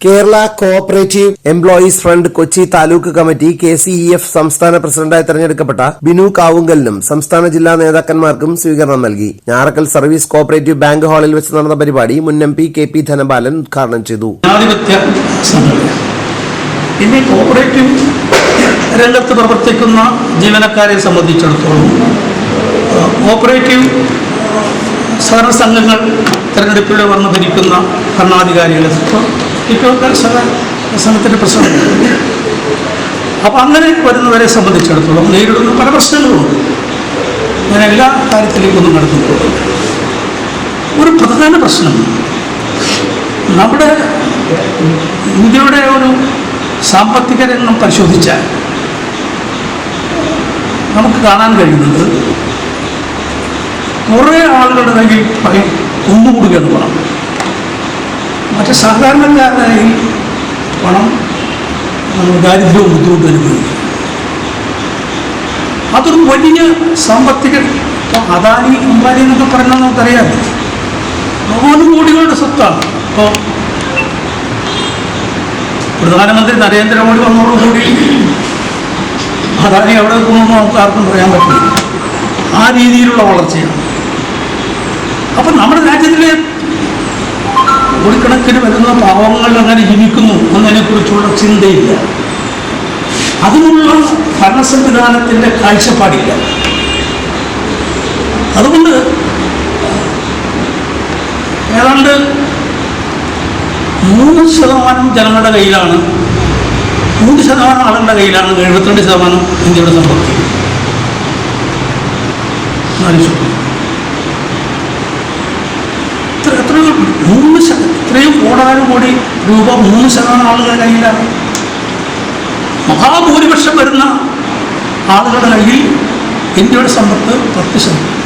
Kerala cooperative employees front Kochi taluk committee K C E F സംസ്ഥാന പ്രസിഡന്റായി തെരഞ്ഞെടുക്കപ്പെട്ട ബിനു കാവുങ്കലിനും സംസ്ഥാന ജില്ലാ നേതാക്കന്മാർക്കും സ്വീകരണം നൽകി. ഞാറക്കൽ സർവീസ് കോഓപ്പറേറ്റീവ് ബാങ്ക് ഹാളിൽ വെച്ച് നടന്ന പരിപാടി മുൻ M P K P Dhanabalan ഉദ്ഘാടനം ചെയ്തു. ഇനി കോഓപ്പറേറ്റീവ് രംഗത്ത് പ്രവർത്തിക്കുന്ന ജീവനക്കാരെ സംബന്ധിച്ചിടത്തോളം കോഓപ്പറേറ്റീവ് സഹകരണ സംഘങ്ങൾ തെരഞ്ഞെടുപ്പിൽ വന്ന് ഭരിക്കുന്ന ഭരണാധികാരികൾ ഇപ്പോൾ സഹകരണ പ്രശ്നം അപ്പോൾ അങ്ങനെ വരുന്നവരെ സംബന്ധിച്ചിടത്തോളം നേരിടുന്ന പല പ്രശ്നങ്ങളുമുണ്ട് ഞാൻ എല്ലാ കാര്യത്തിലേക്കൊന്നും നടത്തുന്നു ഒരു പ്രധാന പ്രശ്നം നമ്മുടെ ഇന്ത്യയുടെ ഒരു സാമ്പത്തിക രംഗം പരിശോധിച്ചാൽ നമുക്ക് കാണാൻ കഴിയുന്നത് കുറേ ആളുകളുടെ കയ്യിൽ കുന്നുകൂടുകയാണ് പണം മറ്റു സാധാരണക്കാരുടെ കയ്യിൽ പണം ദാരിദ്ര്യവും ബുദ്ധിമുട്ടും അനുഭവിക്കും. അതൊരു വലിയ സാമ്പത്തിക ഇപ്പം അദാനി അംബാനി എന്നൊക്കെ പറഞ്ഞാൽ നമുക്കറിയാം. കോടികളുടെ സ്വത്താണ്. ഇപ്പോൾ പ്രധാനമന്ത്രി നരേന്ദ്രമോദി വന്നതോടുകൂടി അദാനി അവിടെ നിൽക്കുന്നു നമുക്ക് ആർക്കും പറയാൻ പറ്റില്ല. ആ രീതിയിലുള്ള വളർച്ചയാണ്. അപ്പം നമ്മുടെ രാജ്യത്തിലെ കോടിക്കണക്കിന് വരുന്ന പാവങ്ങൾ അങ്ങനെ ജീവിക്കുന്നു എന്നതിനെക്കുറിച്ചുള്ള ചിന്തയില്ല. അതിനുള്ള ഭരണ സംവിധാനത്തിന്റെ കാഴ്ചപ്പാടില്ല. അതുകൊണ്ട് ഏതാണ്ട് മൂന്ന് ശതമാനം ജനങ്ങളുടെ കയ്യിലാണ് മൂന്ന് ശതമാനം ആളുകളുടെ കയ്യിലാണ് എഴുപത്തിരണ്ട് ശതമാനം ഇന്ത്യയുടെ സമ്പത്ത്. മൂന്ന് ഇത്രയും കോടാനും കോടി രൂപ മൂന്ന് ശതമാനം ആളുകളുടെ കയ്യിലാണ്. മഹാഭൂരിപക്ഷം വരുന്ന ആളുകളുടെ കയ്യിൽ ഇന്ത്യയുടെ സമ്പത്ത് പത്ത് ശതമാനം.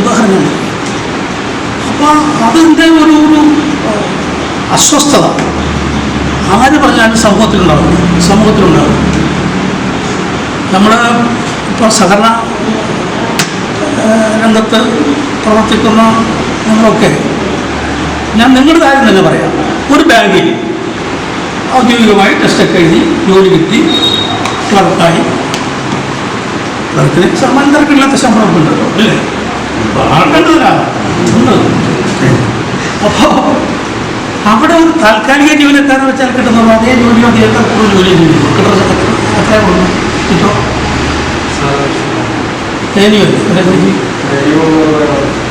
ഉദാഹരണമാണ്. അപ്പോൾ അതിന്റെ ഒരു ഒരു അസ്വസ്ഥത? ആര് പറഞ്ഞാലും സമൂഹത്തിലുണ്ടാവും. സമൂഹത്തിലുണ്ടാവും. നമ്മൾ ഇപ്പോൾ സഹകരണ രംഗത്ത് പ്രവർത്തിക്കുന്ന നിങ്ങളൊക്കെ ഞാൻ നിങ്ങളുടെ കാര്യം തന്നെ പറയാം. ഒരു ബാങ്കിൽ ഔദ്യോഗികമായി ടെസ്റ്റൊക്കെ എഴുതി ജോലി കിട്ടി ക്ലർക്കായി ക്ലർക്കിന് ശമ്പളം തിരക്കില്ലാത്ത ശമ്പളമൊക്കെ ഉണ്ടല്ലോ അല്ലേ? ആൾക്കണ്ടതിനാ ഉണ്ട്. അപ്പോൾ അവിടെ ഒരു താൽക്കാലിക ജീവനക്കാരൻ വെച്ചാൽ കിട്ടുന്നത് അതേ ജോലി മതി എത്ര കൂടുതൽ ജോലി കിട്ടുന്ന കിട്ടോ?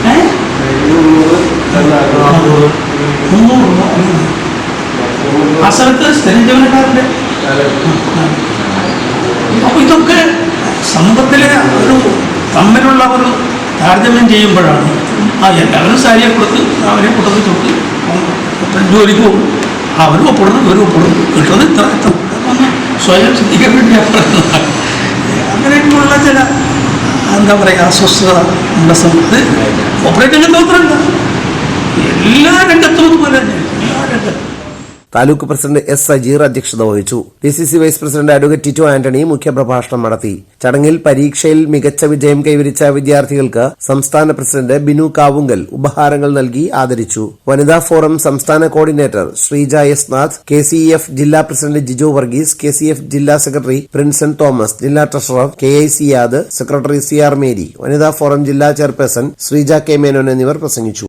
ഏ? ആ സ്ഥലത്ത് സ്ഥിരം ജീവനക്കാരന്റെ അപ്പൊ ഇതൊക്കെ സമ്പത്തിലെ ഒരു തമ്മിലുള്ള ഒരു താരതമ്യം ചെയ്യുമ്പോഴാണ് ആ എല്ലാവരും സാരിയെ കൊടുത്ത് അവരെ കൊടുത്ത് തൊട്ട് ജോലിക്ക് പോകും. അവരും ഒപ്പിടുന്നു ഇവരും ഒപ്പിടുന്നു. കിട്ടുന്നത് ഇത്ര സ്വയം ചിന്തിക്കാൻ വേണ്ടി എന്താ പറയുക അസ്വസ്ഥത നമ്മുടെ സമയത്ത് ഓപ്പറേറ്റിംഗ് ഡോക്ടർ എല്ലാ രംഗത്തും അതുപോലെ തന്നെ എല്ലാ രംഗത്തും. താലൂക്ക് പ്രസിഡന്റ് എസ് സജീർ അധ്യക്ഷത വഹിച്ചു. D C C vice president advocate Tito Antony മുഖ്യപ്രഭാഷണം നടത്തി. ചടങ്ങിൽ പരീക്ഷയിൽ മികച്ച വിജയം കൈവരിച്ച വിദ്യാർത്ഥികൾക്ക് സംസ്ഥാന പ്രസിഡന്റ് ബിനു കാവുങ്കൽ ഉപഹാരങ്ങൾ നൽകി ആദരിച്ചു. വനിതാ ഫോറം സംസ്ഥാന coordinator Sreeja S Nath K C F ജില്ലാ president Jijo Varghese K C F ജില്ലാ സെക്രട്ടറി പ്രിൻസൺ തോമസ് ജില്ലാ treasurer K I Siyad secretary C R Mary വനിതാ ഫോറം ജില്ലാ ചെയർപേഴ്സൺ ശ്രീജ കെ മേനോൻ എന്നിവർ പ്രസംഗിച്ചു.